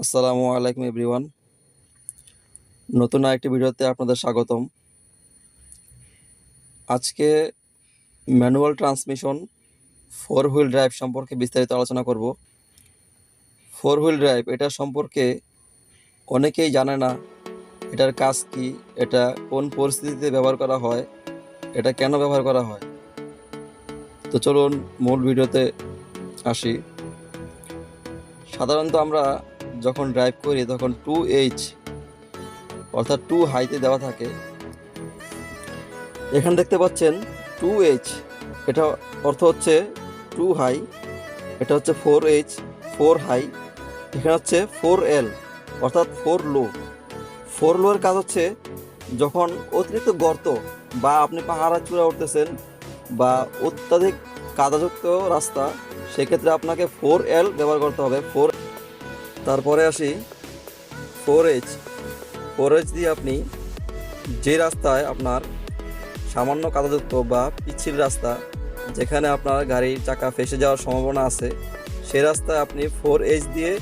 আসসালামু আলাইকুম এভরিওয়ান। নতুন আরেকটি ভিডিওতে আপনাদের স্বাগতম। আজকে manual transmission four wheel drive সম্পর্কে বিস্তারিত আলোচনা করব। ফোর হুইল ড্রাইভ, এটা সম্পর্কে অনেকেই জানে না এটার কাজ কি, এটা কোন পরিস্থিতিতে ব্যবহার করা হয়, এটা কেন ব্যবহার করা হয়। তো চলুন মূল ভিডিওতে আসি। সাধারণত আমরা যখন ড্রাইভ করি, তখন টু এইচ অর্থাৎ টু হাইতে দেওয়া থাকে। এখানে দেখতে পাচ্ছেন টু এইচ এটা অর্থ হচ্ছে টু হাই এটা হচ্ছে ফোর এইচ ফোর হাই এখানে হচ্ছে ফোর এল অর্থাৎ ফোর লো ফোর লোয়ের কাজ হচ্ছে যখন অতিরিক্ত গর্ত বা আপনি পাহাড়া চূড়া উঠতেছেন বা অত্যাধিক কাদাযুক্ত রাস্তা, সেক্ষেত্রে আপনাকে ফোর এল ব্যবহার করতে হবে। ফোর তারপরে আসি ফোর এইচ ফোর এইচ দিয়ে আপনি যে রাস্তায় আপনার সামান্য কাদাযুক্ত বা পিচ্ছিল রাস্তা যেখানে আপনার গাড়ির চাকা ফেসে যাওয়ার সম্ভাবনা আছে, সে রাস্তায় আপনি ফোর এইচ দিয়ে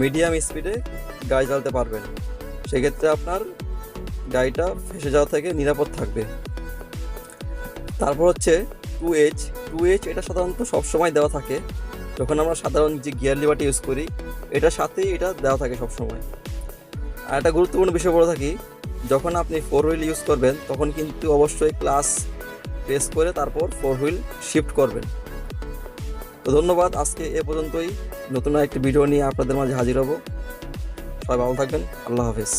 মিডিয়াম স্পিডে গাড়ি চালাতে পারবেন। সেক্ষেত্রে আপনার গাড়িটা ফেসে যাওয়া থেকে নিরাপদ থাকবে। তারপর হচ্ছে টু এইচ টু এইচ এটা সাধারণত সবসময় দেওয়া থাকে। যখন আমরা সাধারণ যে গিয়ার লিভারটা ইউজ করি, এটার সাথেই এটা দেওয়া থাকে সবসময়। আর একটা গুরুত্বপূর্ণ বিষয় বলে থাকি, যখন আপনি ফোর হুইল ইউজ করবেন, তখন কিন্তু অবশ্যই ক্লাস প্রেস করে তারপর ফোর হুইল শিফট করবেন। তো ধন্যবাদ, আজকে এ পর্যন্তই। নতুন একটি ভিডিও নিয়ে আপনাদের মাঝে হাজির হব। সবাই ভালো থাকবেন, আল্লাহ হাফেজ।